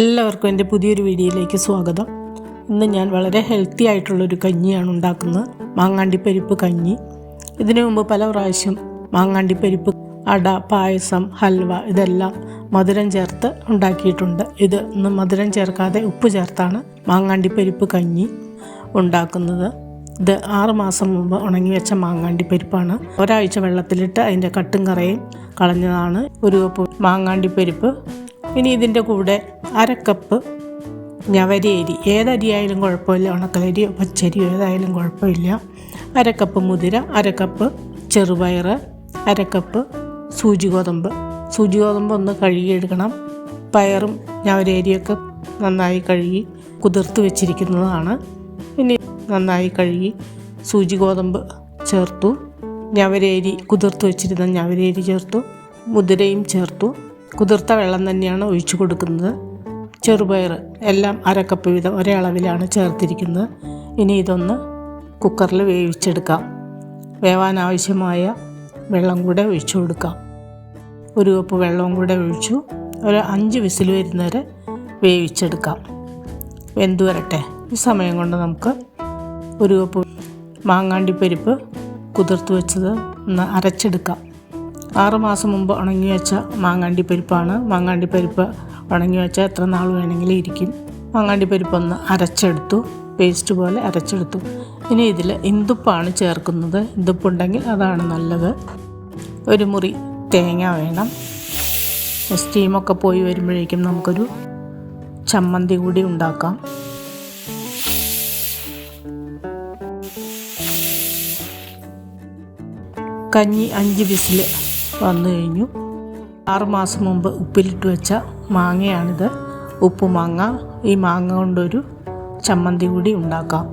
എല്ലാവർക്കും എന്റെ പുതിയൊരു വീഡിയോയിലേക്ക് സ്വാഗതം. ഇന്ന് ഞാൻ വളരെ ഹെൽത്തി ആയിട്ടുള്ളൊരു കഞ്ഞിയാണ് ഉണ്ടാക്കുന്നത്. മാങ്ങാണ്ടിപ്പരിപ്പ് കഞ്ഞി. ഇതിനു മുമ്പ് പല പ്രാവശ്യം മാങ്ങാണ്ടിപ്പരിപ്പ് അട പായസം ഹൽവ ഇതെല്ലാം മധുരം ചേർത്ത് ഉണ്ടാക്കിയിട്ടുണ്ട്. ഇത് ഇന്ന് മധുരം ചേർക്കാതെ ഉപ്പ് ചേർത്താണ് മാങ്ങാണ്ടിപ്പരിപ്പ് കഞ്ഞി ഉണ്ടാക്കുന്നത്. ഇത് ആറ് മാസം മുമ്പ് ഉണങ്ങി വെച്ച മാങ്ങാണ്ടിപ്പരിപ്പാണ് ഒരാഴ്ച വെള്ളത്തിലിട്ട് അതിന്റെ കട്ടും കറയും കളഞ്ഞതാണ്. ഒരു കപ്പ് മാങ്ങാണ്ടിപ്പരിപ്പ് ഇനി ഇതിന്റെ കൂടെ അര കപ്പ് ഞവരയരി. ഏതരിയായാലും കുഴപ്പമില്ല. ഉണക്കലരിയോ പച്ചരിയോ ഏതായാലും കുഴപ്പമില്ല. അര കപ്പ് മുതിര അര കപ്പ് ചെറുപയർ അര കപ്പ് സൂചി ഗോതമ്പ്. സൂചി ഗോതമ്പ് ഒന്ന് കഴുകിയെടുക്കണം. പയറും ഞവരയരിയൊക്കെ നന്നായി കഴുകി കുതിർത്ത് വെച്ചിരിക്കുന്നതാണ്. ഇനി നന്നായി കഴുകി സൂചി ഗോതമ്പ് ചേർത്തു. ഞവരേരി കുതിർത്ത് വെച്ചിരുന്ന ഞവരേരി ചേർത്തു. മുതിരയും ചേർത്തു. കുതിർത്ത വെള്ളം തന്നെയാണ് ഒഴിച്ചു കൊടുക്കുന്നത്. ചെറുപയർ എല്ലാം അരക്കപ്പ് വീതം ഒരേ അളവിലാണ് ചേർത്തിരിക്കുന്നത്. ഇനി ഇതൊന്ന് കുക്കറിൽ വേവിച്ചെടുക്കാം. വേവാൻ ആവശ്യമായ വെള്ളം കൂടെ ഒഴിച്ചു കൊടുക്കാം. ഒരു കപ്പ് വെള്ളവും കൂടെ ഒഴിച്ചു ഒരു അഞ്ച് വിസിൽ വരുന്നവരെ വേവിച്ചെടുക്കാം. വെന്ത് വരട്ടെ. ഈ സമയം കൊണ്ട് നമുക്ക് ഒരു കപ്പ് മാങ്ങാണ്ടിപ്പരിപ്പ് കുതിർത്ത് വെച്ചത് ഒന്ന് അരച്ചെടുക്കാം. ആറ് മാസം മുമ്പ് ഉണങ്ങി വെച്ച മാങ്ങാണ്ടി പരിപ്പാണ് മാങ്ങാണ്ടിപ്പരിപ്പാണ്. മാങ്ങാണ്ടിപ്പരിപ്പ് ഉണങ്ങി വെച്ചാൽ എത്ര നാൾ വേണമെങ്കിലും ഇരിക്കും. മാങ്ങാണ്ടി ഒന്ന് അരച്ചെടുത്തു. പേസ്റ്റ് പോലെ അരച്ചെടുത്തു. ഇനി ഇതിൽ ഇന്തുപ്പാണ് ചേർക്കുന്നത്. ഇന്തുപ്പുണ്ടെങ്കിൽ അതാണ് നല്ലത്. ഒരു മുറി തേങ്ങ വേണം. സ്റ്റീമൊക്കെ പോയി വരുമ്പോഴേക്കും നമുക്കൊരു ചമ്മന്തി കൂടി ഉണ്ടാക്കാം. കഞ്ഞി അഞ്ച് വിസിൽ വന്നു കഴിഞ്ഞു ആറുമാസം മുമ്പ് ഉപ്പിലിട്ട് വെച്ച മാങ്ങയാണിത്. ഉപ്പ് മാങ്ങ ഈ മാങ്ങ കൊണ്ടൊരു ചമ്മന്തി കൂടി ഉണ്ടാക്കാം.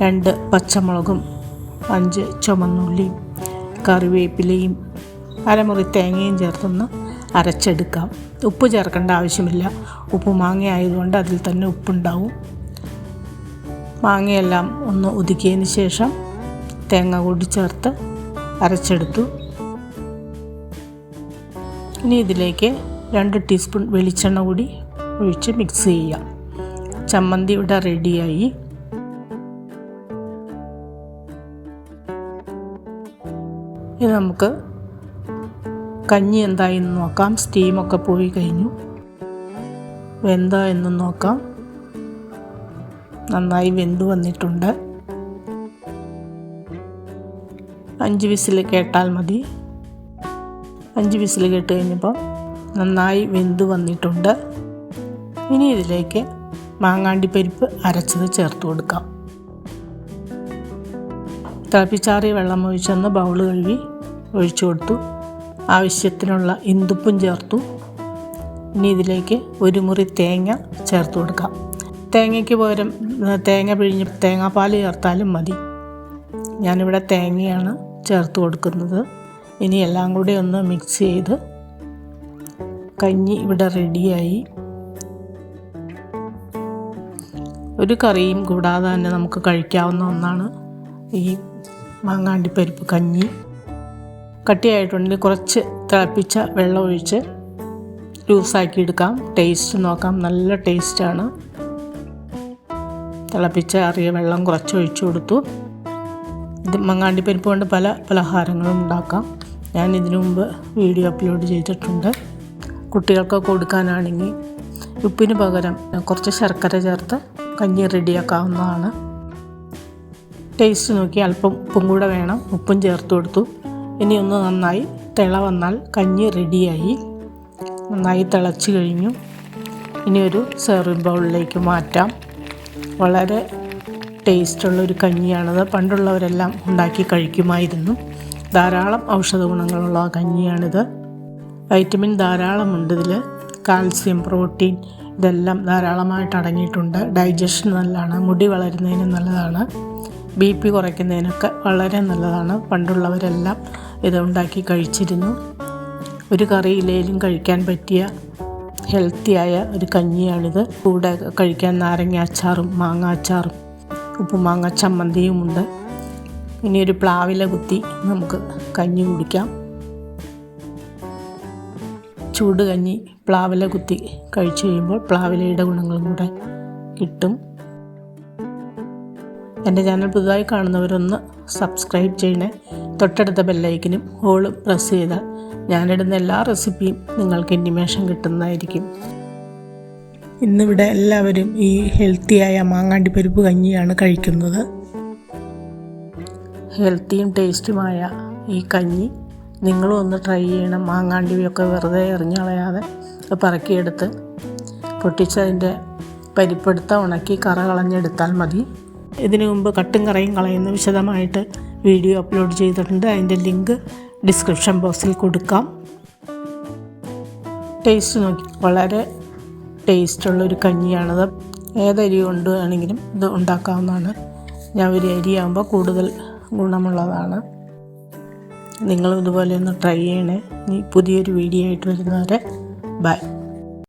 രണ്ട് പച്ചമുളകും അഞ്ച് ചുമന്നുള്ളിയും കറിവേപ്പിലയും അരമുറി തേങ്ങയും ചേർത്തൊന്ന് അരച്ചെടുക്കാം. ഉപ്പ് ചേർക്കേണ്ട ആവശ്യമില്ല. ഉപ്പ് മാങ്ങ ആയതുകൊണ്ട് അതിൽ തന്നെ ഉപ്പുണ്ടാവും. മാങ്ങയെല്ലാം ഒന്ന് ഒതുക്കിയതിന് ശേഷം തേങ്ങ കൂടി ചേർത്ത് അരച്ചെടുത്തു. ഇനി ഇതിലേക്ക് രണ്ട് ടീസ്പൂൺ വെളിച്ചെണ്ണ കൂടി ഒഴിച്ച് മിക്സ് ചെയ്യാം ചമ്മന്തി ഇവിടെ റെഡിയായി ഇനി നമുക്ക് കഞ്ഞി എന്തായി എന്ന് നോക്കാം സ്റ്റീമൊക്കെ പോയി കഴിഞ്ഞു. വെന്താ എന്ന് നോക്കാം. നന്നായി വെന്തു വന്നിട്ടുണ്ട്. അഞ്ച് വിസിൽ കേട്ടാൽ മതി. അഞ്ച് വിസിൽ കേട്ട് കഴിഞ്ഞപ്പോൾ നന്നായി വെന്ത് വന്നിട്ടുണ്ട്. ഇനി ഇതിലേക്ക് മാങ്ങാണ്ടിപ്പരിപ്പ് അരച്ചത് ചേർത്ത് കൊടുക്കാം. തിളപ്പിച്ചാറിയ വെള്ളം ഒഴിച്ചൊന്ന് ബൗൾ കഴുകി ഒഴിച്ചു കൊടുത്തു. ആവശ്യത്തിനുള്ള ഇന്തുപ്പും ചേർത്തു. ഇനി ഇതിലേക്ക് ഒരു മുറി തേങ്ങ ചേർത്ത് കൊടുക്കാം. തേങ്ങയ്ക്ക് പകരം തേങ്ങ പിഴിഞ്ഞ് തേങ്ങാപ്പാൽ ചേർത്താലും മതി. ഞാനിവിടെ തേങ്ങയാണ് ചേർത്ത് കൊടുക്കുന്നത്. ഇനി എല്ലാം കൂടെ ഒന്ന് മിക്സ് ചെയ്ത് കഞ്ഞി ഇവിടെ റെഡിയായി ഒരു കറിയും കൂടാതെ തന്നെ നമുക്ക് കഴിക്കാവുന്ന ഒന്നാണ് ഈ മാങ്ങാണ്ടിപ്പരിപ്പ് കഞ്ഞി. കട്ടിയായിട്ടുണ്ടെങ്കിൽ കുറച്ച് തിളപ്പിച്ച വെള്ളം ഒഴിച്ച് ലൂസാക്കി എടുക്കാം. ടേസ്റ്റ് നോക്കാം. നല്ല ടേസ്റ്റാണ് തിളപ്പിച്ച അറിയ വെള്ളം കുറച്ച് ഒഴിച്ചു കൊടുത്തു. ഇത് മങ്ങാണ്ടി പരിപ്പ് കൊണ്ട് പല പലഹാരങ്ങളും ഉണ്ടാക്കാം. ഞാൻ ഇതിനു മുമ്പ് വീഡിയോ അപ്ലോഡ് ചെയ്തിട്ടുണ്ട്. കുട്ടികൾക്ക് കൊടുക്കാനാണെങ്കിൽ ഉപ്പിന് പകരം കുറച്ച് ശർക്കര ചേർത്ത് കഞ്ഞി റെഡിയാക്കാവുന്നതാണ്. ടേസ്റ്റ് നോക്കി അല്പം ഉപ്പും കൂടെ വേണം. ഉപ്പും ചേർത്ത് കൊടുത്തു. ഇനി ഒന്ന് നന്നായി തിള വന്നാൽ കഞ്ഞി റെഡിയായി. നന്നായി തിളച്ച് കഴിഞ്ഞു. ഇനി ഒരു സെർവിങ് ബൗളിലേക്ക് മാറ്റാം. വളരെ ടേസ്റ്റുള്ള ഒരു കഞ്ഞിയാണത്. പണ്ടുള്ളവരെല്ലാം ഉണ്ടാക്കി കഴിക്കുമായിരുന്നു. ധാരാളം ഔഷധ ഗുണങ്ങളുള്ള കഞ്ഞിയാണിത്. വൈറ്റമിൻ ധാരാളമുണ്ട് ഇതിൽ കാൽസ്യം പ്രോട്ടീൻ ഇതെല്ലാം ധാരാളമായിട്ട് അടങ്ങിയിട്ടുണ്ട്. ഡൈജഷൻ നല്ലതാണ്. മുടി വളരുന്നതിന് നല്ലതാണ്. ബി പി കുറയ്ക്കുന്നതിനൊക്കെ വളരെ നല്ലതാണ്. പണ്ടുള്ളവരെല്ലാം ഇത് ഉണ്ടാക്കി കഴിച്ചിരുന്നു. ഒരു കറിയിലേലും കഴിക്കാൻ പറ്റിയ ഹെൽത്തിയായ ഒരു കഞ്ഞിയാണിത്. കൂടെ കഴിക്കാൻ നാരങ്ങ അച്ചാറും മാങ്ങ അച്ചാറും ഉപ്പുമാങ്ങ ചമ്മന്തിയുമുണ്ട് ഒരു പ്ലാവില കുത്തി നമുക്ക് കഞ്ഞി കുടിക്കാം. ചൂട് കഞ്ഞി പ്ലാവില കുത്തി കഴിച്ചു കഴിയുമ്പോൾ പ്ലാവിലയുടെ ഗുണങ്ങളും കൂടെ കിട്ടും. എന്റെ ചാനൽ പുതുതായി കാണുന്നവരൊന്ന് സബ്സ്ക്രൈബ് ചെയ്യണേ. തൊട്ടടുത്ത ബെല്ലൈക്കനും ഹോൾ പ്രസ് ചെയ്താൽ ഞാനിടുന്ന എല്ലാ റെസിപ്പിയും നിങ്ങൾക്ക് ഇന്റിമേഷൻ കിട്ടുന്നതായിരിക്കും. ഇന്നിവിടെ എല്ലാവരും ഈ ഹെൽത്തിയായ മാങ്ങാണ്ടി പരിപ്പ് കഞ്ഞിയാണ് കഴിക്കുന്നത്. ഹെൽത്തിയും ടേസ്റ്റുമായ ഈ കഞ്ഞി നിങ്ങളും ഒന്ന് ട്രൈ ചെയ്യണം. മാങ്ങാണ്ടിയൊക്കെ വെറുതെ എറിഞ്ഞു കളയാതെ അത് പറക്കിയെടുത്ത് പൊട്ടിച്ചതിന്റെ പരിപ്പെടുത്ത ഉണക്കി കറ കളഞ്ഞെടുത്താൽ മതി. ഇതിനു മുമ്പ് കട്ടും കറയും കളയുന്ന വിശദമായിട്ട് വീഡിയോ അപ്ലോഡ് ചെയ്തിട്ടുണ്ട്. അതിന്റെ ലിങ്ക് ഡിസ്ക്രിപ്ഷൻ ബോക്സിൽ കൊടുക്കാം. ടേസ്റ്റ് നോക്കി. വളരെ ടേസ്റ്റുള്ളൊരു കഞ്ഞിയാണത്. ഏതരി കൊണ്ട് ആണെങ്കിലും ഇത് ഉണ്ടാക്കാവുന്നതാണ്. ഞാൻ ഒരു അരിയാകുമ്പോൾ കൂടുതൽ ഗുണമുള്ളതാണ്. നിങ്ങളും ഇതുപോലെ ഒന്ന് ട്രൈ ചെയ്യണേ. ഇനി പുതിയൊരു വീഡിയോ ആയിട്ട് വരുന്നവരെ ബൈ.